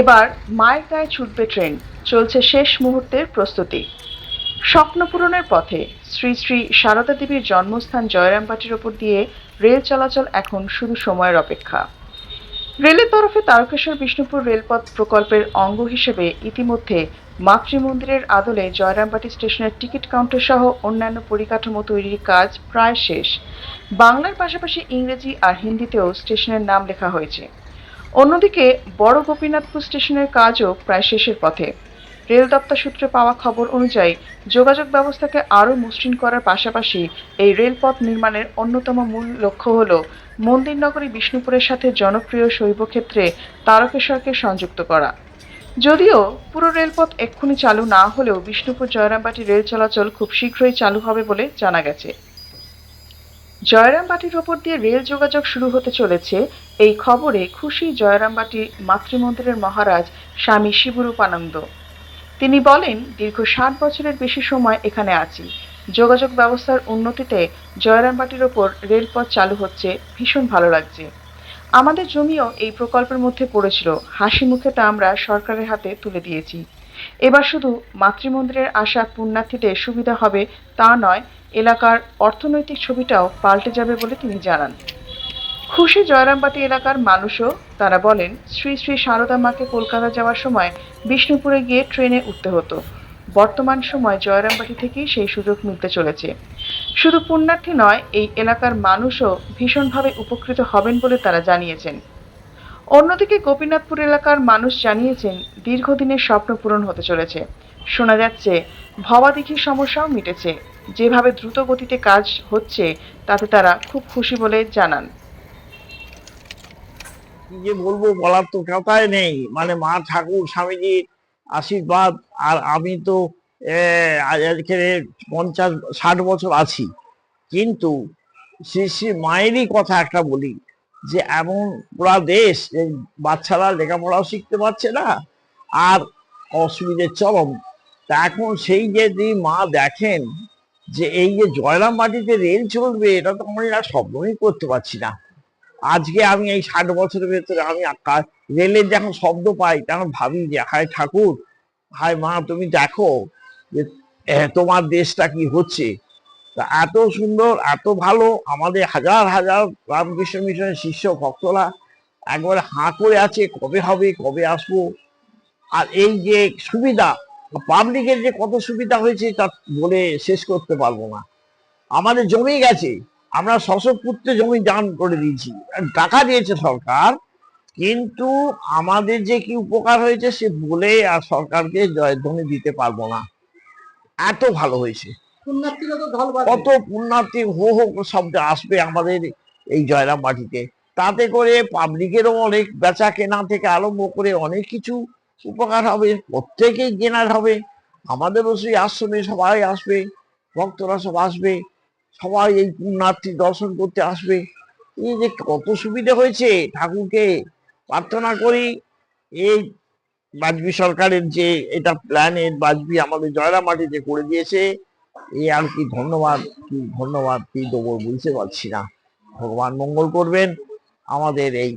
এবার মায়ের গায়ে ছুটবে ট্রেন। চলছে শেষ মুহূর্তের প্রস্তুতি। স্বপ্নপূরণের পথে শ্রী শ্রী সারদা দেবীর জন্মস্থান জয়রামবাটির ওপর দিয়ে রেল চলাচল এখন শুধু সময়ের অপেক্ষা। রেলের তরফে তারকেশ্বর বিষ্ণুপুর রেলপথ প্রকল্পের অঙ্গ হিসেবে ইতিমধ্যে মাতৃমন্দিরের আদলে জয়রামবাটি স্টেশনের টিকিট কাউন্টার সহ অন্যান্য পরিকাঠামো তৈরির কাজ প্রায় শেষ। বাংলার পাশাপাশি ইংরেজি আর হিন্দিতেও স্টেশনের নাম লেখা হয়েছে। অন্যদিকে বড় গোপীনাথপুর স্টেশনের কাজও প্রায় শেষের পথে। রেল দপ্তর সূত্রে পাওয়া খবর অনুযায়ী যোগাযোগ ব্যবস্থাকে আরও মসৃণ করার পাশাপাশি এই রেলপথ নির্মাণের অন্যতম মূল লক্ষ্য হল মন্দিরনগরী বিষ্ণুপুরের সাথে জনপ্রিয় শৈবক্ষেত্রে তারকেশ্বরকে সংযুক্ত করা। যদিও পুরো রেলপথ এক্ষুনি চালু না হলেও বিষ্ণুপুর জয়রামবাটি রেল চলাচল খুব শীঘ্রই চালু হবে বলে জানা গেছে। জয়রামবাটির ওপর দিয়ে রেল যোগাযোগ শুরু হতে চলেছে। এই খবরে খুশি জয়রামবাটি মাতৃমন্দিরের মহারাজ স্বামী শিবরূপানন্দ। তিনি বলেন, দীর্ঘ ষাট বছরের বেশি সময় এখানে আছি। যোগাযোগ ব্যবস্থার উন্নতিতে জয়রামবাটির ওপর রেলপথ চালু হচ্ছে ভীষণ ভালো লাগছে। আমাদের জমিও এই প্রকল্পের মধ্যে পড়েছিল। হাসি মুখে তা আমরা সরকারের হাতে তুলে দিয়েছি। এবার শুধু মাতৃমন্দিরের আসা পুণ্যার্থীদের সুবিধা হবে তা নয় এলাকার অর্থনৈতিক ছবিটাও পাল্টে যাবে বলে তিনি জানান। খুশি জয়রামবাটি এলাকার মানুষও তারা বলেন, শ্রী শ্রী সারদা মাকে কলকাতা যাওয়ার সময় বিষ্ণুপুরে গিয়ে ট্রেনে উঠতে হতো। বর্তমান সময় জয়রামবাটি থেকেই সেই সুযোগ মিলতে চলেছে। শুধু পুণ্যার্থী নয়, এই এলাকার মানুষও ভীষণভাবে উপকৃত হবেন বলে তারা জানিয়েছেন। অন্যদিকে গোপীনাথপুর এলাকার মানুষ জানিয়েছেন, দীর্ঘদিনের স্বপ্ন পূরণ হতে চলেছে। শোনা যাচ্ছে ভবাদিঘির সমস্যাও মিটেছে। যেভাবে দ্রুত গতিতে কাজ হচ্ছে, তাতে তারা খুব খুশি বলে জানান। কি যে বলব বলার তো কথাই নেই। মানে মা ঠাকুর স্বামীজির আশীর্বাদ, আর আমি তো আজকে পঞ্চাশ, ষাট বছর আছি। কিন্তু শ্রী শ্রী মায়েরই কথা একটা বলি, যে এমন পুরা দেশ বাচ্চারা লেখাপড়াও শিখতে পারছে না, আর অসুবিধে চরম। তা এখন সেই যদি মা দেখেন যে এই যে জয়রাম মাটিতে রেল চলবে, এটা তো আমরা স্বপ্নই করতে পারছি না। আজকে আমি এই ষাট বছরের ভেতরে আমি রেলের যখন শব্দ পাই তখন ভাবি যে, হায় ঠাকুর, হায় মা, তুমি দেখো যে তোমার দেশটা কি হচ্ছে? তা এত সুন্দর, এত ভালো, আমাদের হাজার হাজার রামকৃষ্ণ মিশনের শিষ্য, ভক্তরা একবারে হাঁ করে আছে, কবে হবে, কবে আসব? আর এই যে সুবিধা পাবলিকের যে কত সুবিধা হয়েছে তা বলে শেষ করতে পারব না। আমাদের জমি গেছে আমরা শশপুত্রে জমি দান করে দিয়েছি। টাকা দিয়েছে সরকার কিন্তু আমাদের যে কি উপকার হয়েছে সে বলে আর সরকারকে জয়ধ্বনি দিতে পারব না। এত ভালো হয়েছে। কত পুণ্যার্থী হো হো শব্দ আসবে আমাদের এই জয়রাম মাটিতে। তাতে করে পাবলিকেরও অনেক বেচা কেনা থেকে আরম্ভ করে অনেক কিছু উপকার হবে, প্রত্যেকেই কেনার হবে। আমাদেরও সেই আশ্রমে সবাই আসবে, ভক্তরা সব আসবে, সবাই এই পুণ্যার্থী দর্শন করতে আসবে। এই যে কত সুবিধা হয়েছে ঠাকুরকে, প্রার্থনা করি, এই বাজপি সরকারের যে এটা প্ল্যানের বাজপি আমাদের জয়রাম মাটিতে করে দিয়েছে, এই আর কি ধন্যবাদ কি ধন্যবাদ কি দেবো বুঝতে পারছি না। ভগবান মঙ্গল করবেন, আমাদের এই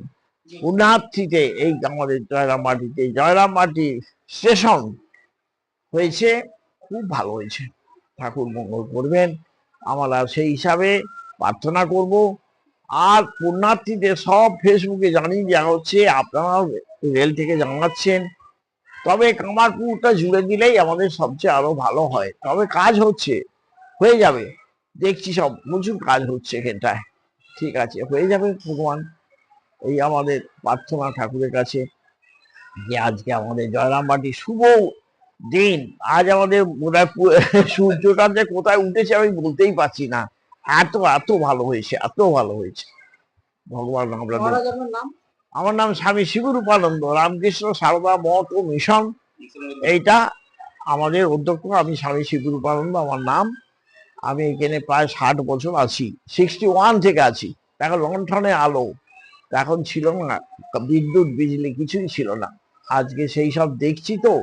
পুণ্যার্থীতে এই আমাদের জয়রাম মাটিতে জয়রাম মাটি স্টেশন হয়েছে, খুব ভালো হয়েছে। ঠাকুর মঙ্গল করবেন, আমরা সেই হিসাবে প্রার্থনা করব। আর পুণ্যার্থীদের সব ফেসবুকে জানিয়ে দেওয়া হচ্ছে আপনারা রেল থেকে জানাচ্ছেন। তবে কামারপুরটা জুড়ে দিলেই আমাদের সবচেয়ে আরও ভালো হয়। তবে কাজ হচ্ছে, হয়ে যাবে। দেখছি সব, প্রচুর কাজ হচ্ছে এখানটায়। ঠিক আছে, হয়ে যাবে ভগবান। এই আমাদের প্রার্থনা ঠাকুরের কাছে যে আজকে আমাদের জয়রামবাটি শুভ দিন। আজ আমাদের সূর্যটা যে কোথায় উঠেছে আমি বলতেই পারছি না। এত এত ভালো হয়েছে এত ভালো হয়েছে। ভগবান আমরা নাম? আমার নাম স্বামী শিবরূপানন্দ রামকৃষ্ণ সারদা মঠ ও মিশন। এইটা আমাদের অধ্যক্ষ আমি স্বামী শিবরূপানন্দ আমার নাম। আমি এখানে প্রায় ষাট বছর আছি সিক্সটি ওয়ান থেকে আছি। এখন লণ্ঠনে আলো। এখন ছিল না বিদ্যুৎ বিজলি কিছুই ছিল না। আজকে সেই সব দেখছি তো,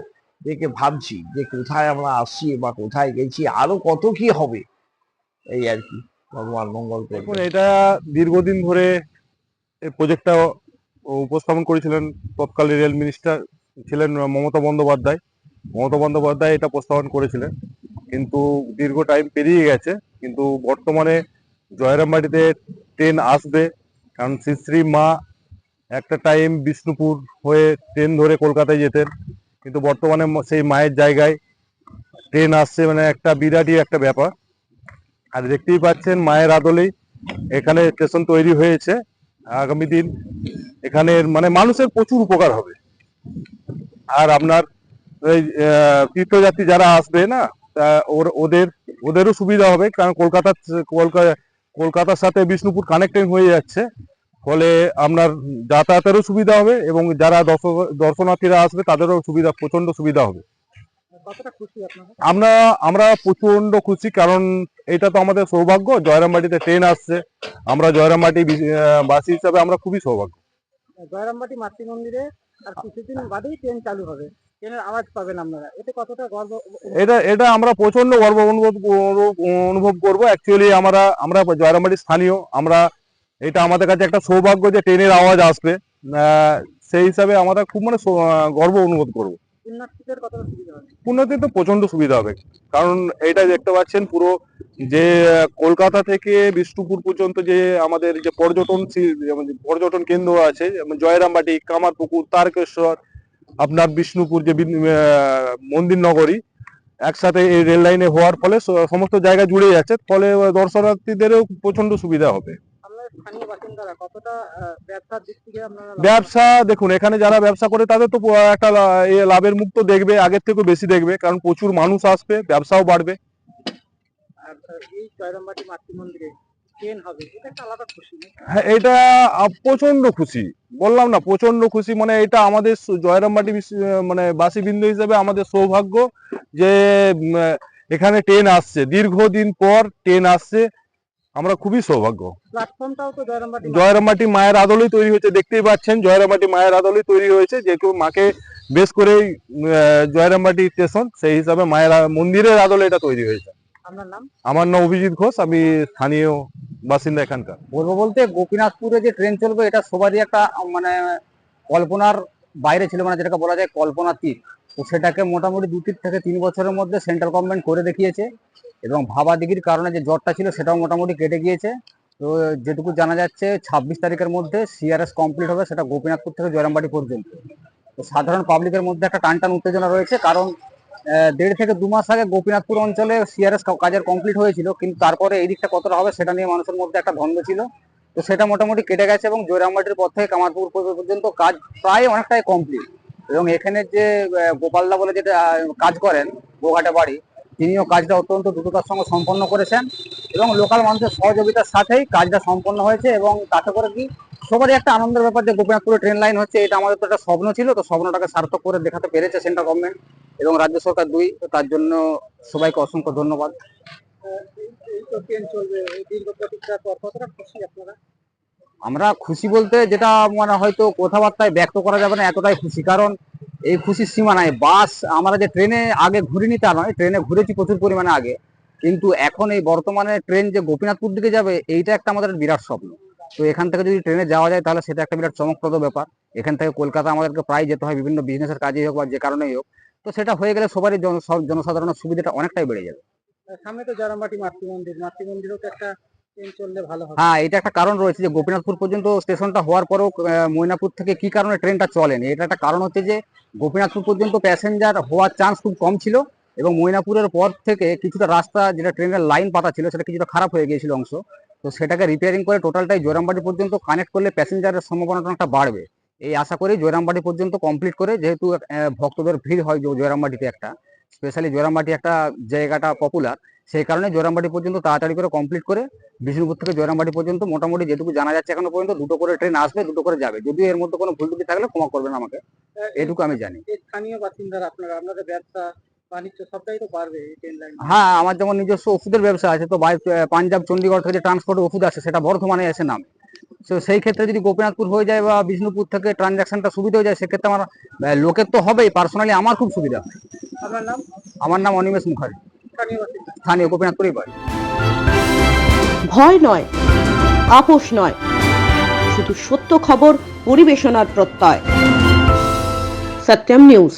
দেখে ভাবছি যে কোথায় আমরা আসছি বা কোথায় গেছি, আরও কত কি হবে? এই আর কি, ভগবান মঙ্গল এটা দীর্ঘদিন ধরে প্রজেক্টটা উপস্থাপন করেছিলেন তৎকালীন রেল মিনিস্টার ছিলেন মমতা বন্দ্যোপাধ্যায়। মমতা বন্দ্যোপাধ্যায় এটা প্রস্তাবন করেছিলেন। কিন্তু দীর্ঘ টাইম পেরিয়ে গেছে, কিন্তু বর্তমানে জয়রামবাটিতে ট্রেন আসবে কারণ শ্রী মা একটা টাইম বিষ্ণুপুর হয়ে ট্রেন ধরে কলকাতায় যেতেন। কিন্তু বর্তমানে সেই মায়ের জায়গায় ট্রেন আসছে মানে একটা বিরাটই একটা ব্যাপার। আর দেখতেই পাচ্ছেন মায়ের আদলেই এখানে স্টেশন তৈরি হয়েছে আগামী দিন। এখানে মানে মানুষের প্রচুর উপকার হবে। আর আপনার আহ, তীর্থযাত্রী যারা আসবে না ওর- ওদের ওদেরও সুবিধা হবে। কারণ কলকাতার কলকাতা কলকাতার সাথে বিষ্ণুপুর কানেক্টিং হয়ে যাচ্ছে। ফলে আপনার যাতায়াতেরও সুবিধা হবে এবং যারা দর্শনার্থীরা আসবে তাদেরও সুবিধা প্রচণ্ড সুবিধা হবে। আমরা আমরা প্রচণ্ড খুশি কারণ এটা তো আমাদের সৌভাগ্য জয়রামবাটিতে ট্রেন আসছে। আমরা জয়রামবাটি বাসী হিসাবে আমরা খুবই সৌভাগ্য। জয়রামবাটি মাতৃ মন্দিরে আর কিছুদিন বাদেই ট্রেন চালু হবে। ট্রেনের আওয়াজ পাবেন আপনারা। এতে কতটা গর্ব এটা এটা আমরা প্রচণ্ড গর্ব অনুভব অনুভব- অনুভব করব। অ্যাকচুয়ালি আমরা আমরা জয়রামবাটি স্থানীয়। আমরা এটা আমাদের কাছে একটা সৌভাগ্য যে ট্রেনের আওয়াজ আসবে। সেই হিসাবে আমরা খুব মানে গর্ব অনুভব করব। হবে? তো প্রচণ্ড সুবিধা হবে। কারণ এটা দেখতে পাচ্ছেন পুরো যে কলকাতা থেকে বিষ্ণুপুর পর্যন্ত যে আমাদের যে পর্যটন পর্যটন কেন্দ্র আছে যেমন জয়রামবাটি কামারপুকুর তারকেশ্বর আপনার বিষ্ণুপুর যে মন্দির নগরী একসাথে এই রেল লাইনে হওয়ার ফলে সমস্ত জায়গা জুড়ে যাচ্ছে ফলে দর্শনার্থীদেরও প্রচণ্ড সুবিধা হবে। ব্যবসা দেখুন এখানে যারা ব্যবসা করে তাদের তো একটা লাভের মুখ তো দেখবে আগের থেকেও বেশি দেখবে কারণ প্রচুর মানুষ আসবে ব্যবসাও বাড়বে। এটা? হ্যাঁ প্রচণ্ড খুশি বললাম না প্রচণ্ড খুশি মানে এটা আমাদের জয়রামবাটি মানে বাসীবৃন্দ হিসেবে আমাদের সৌভাগ্য যে এখানে ট্রেন আসছে। দীর্ঘদিন পর ট্রেন আসছে আমরা খুবই সৌভাগ্য। জয়রামবাটি মায়ের। আদলেই তৈরি হয়েছে দেখতেই পাচ্ছেন জয়রামবাটি মায়ের আদলেই তৈরি হয়েছে যে কেউ মাকে বেশ করেই উম, জয়রামবাটি স্টেশন সেই হিসাবে মায়ের মন্দিরের আদলে এটা তৈরি হয়েছে। আমার নাম অভিজিৎ ঘোষ আমি স্থানীয় বাসিন্দা এখানকার। বলব বলতে গোপীনাথপুরে যে ট্রেন চলবে এটা সবারই একটা মানে কল্পনার বাইরে ছিল মানে যেটাকে বলা যায় কল্পনাতীত তো সেটাকে মোটামুটি দু তিন থেকে তিন বছরের মধ্যে সেন্ট্রাল গভর্নমেন্ট করে দেখিয়েছে। এবং ভাবাদিগির কারণে যে জ্বরটা ছিল সেটাও মোটামুটি কেটে গিয়েছে। তো যেটুকু জানা যাচ্ছে, ছাব্বিশ তারিখের মধ্যে সিআরএস কমপ্লিট হবে সেটা গোপীনাথপুর থেকে জয়রামবাড়ি পর্যন্ত। তো সাধারণ পাবলিকের মধ্যে একটা টানটান উত্তেজনা রয়েছে কারণ দেড় থেকে দু মাস আগে গোপীনাথপুর অঞ্চলে সিআরএস কাজের কমপ্লিট হয়েছিল, কিন্তু তারপরে এই দিকটা কতটা হবে সেটা নিয়ে মানুষের মধ্যে একটা দ্বন্দ্ব ছিল। তো সেটা মোটামুটি কেটে গেছে এবং জয়রামবাটির পর থেকে কামারপুর পর্যন্ত কাজ প্রায় অনেকটাই কমপ্লিট এবং এখানে যে গোপালদা বলে যেটা কাজ করেন, গোঘাটে বাড়ি তিনিও কাজটা অত্যন্ত দ্রুততার সঙ্গে সম্পন্ন করেছেন এবং লোকাল মানুষের সহযোগিতার সাথেই কাজটা সম্পন্ন হয়েছে এবং তাতে করে কি সবারই একটা আনন্দের ব্যাপার যে গোপীনাথপুরে ট্রেন লাইন হচ্ছে, এটা আমাদের তো একটা স্বপ্ন ছিল, তো স্বপ্নটাকে সার্থক করে দেখাতে পেরেছে সেন্ট্রাল গভর্নমেন্ট এবং রাজ্য সরকার দুই তার জন্য সবাইকে অসংখ্য ধন্যবাদ। আমরা খুশি বলতে যেটা মানে হয়তো কথাবার্তায় ব্যক্ত করা যাবে না, এতটাই খুশি। কারণ এই খুশির সীমা নাই। বাস আমরা যে ট্রেনে আগে ঘুরিনি তা নয়, ট্রেনে ঘুরেছি প্রচুর পরিমাণে আগে। কিন্তু এখন এই বর্তমানে ট্রেন যে গোপীনাথপুর দিকে যাবে, এইটা একটা আমাদের বিরাট স্বপ্ন। তো এখান থেকে যদি ট্রেনে যাওয়া যায়, তাহলে সেটা একটা বিরাট চমকপ্রদ ব্যাপার। এখান থেকে কলকাতা আমাদেরকে প্রায় যেতে হয়, বিভিন্ন বিজনেসের কাজেই হোক বা যে কারণেই হোক। তো সেটা হয়ে গেলে সবারই জনসাধারণের সুবিধাটা অনেকটাই বেড়ে যাবে। সামনে তো জয়রামবাটি মাতৃ মন্দির মাতৃ মন্দিরেও তো একটা হ্যাঁ এটা একটা কারণ রয়েছে যে গোপীনাথপুর পর্যন্ত স্টেশনটা হওয়ার পরেও ময়নাপুর থেকে কি কারণে ট্রেনটা চলেনি এটা একটা কারণ হচ্ছে যে গোপীনাথপুর পর্যন্ত প্যাসেঞ্জার হওয়ার চান্স খুব কম ছিল এবং ময়নাপুরের পর থেকে কিছুটা রাস্তা যেটা ট্রেনের লাইন পাতা ছিল, সেটা কিছুটা খারাপ হয়ে গিয়েছিল অংশ। তো সেটাকে রিপেয়ারিং করে টোটালটাই জয়রামবাটি পর্যন্ত কানেক্ট করলে প্যাসেঞ্জারের সম্ভাবনাটা অনেকটা বাড়বে। এই আশা করি জয়রামবাটি পর্যন্ত কমপ্লিট করে যেহেতু ভক্তদের ভিড় হয় জ- জয়রামবাটিতে একটা। স্পেশালি জয়রামবাটি একটা জায়গাটা পপুলার সেই কারণে জয়রামবাটি পর্যন্ত তাড়াতাড়ি করে কমপ্লিট করে বিষ্ণুপুর থেকে জয়রামবাটি পর্যন্ত মোটামুটি যেটুকু জানা যাচ্ছে এখনও পর্যন্ত দুটো করে ট্রেন আসবে দুটো করে যাবে। যদিও এর মধ্যে কোনো ভুল ত্রুটি থাকলে ক্ষমা করবেন আমাকে। এটুকু আমি জানি। স্থানীয় বাসিন্দারা আপনারা আপনাদের ব্যবসা হ্যাঁ আমার যেমন নিজস্ব ওষুধের ব্যবসা আছে তো পাঞ্জাব চণ্ডীগড় থেকে যে ট্রান্সপোর্ট ওষুধ আসে সেটা বর্ধমানে এসে নামে। তো সেই ক্ষেত্রে যদি গোপীনাথপুর হয়ে যায় বা বিষ্ণুপুর থেকে ট্রানজাকশনটা সুবিধা হয়ে যায় সেক্ষেত্রে আমার লোকের তো হবেই পার্সোনালি আমার খুব সুবিধা। হয় আপনার নাম? আমার নাম অনিমেষ মুখার্জি। স্থানীয় গোপীনাথপুরেই বাড়ি ভয় নয় আপোষ নয় শুধু সত্য খবর পরিবেশনার প্রত্যয়। সত্যম নিউজ।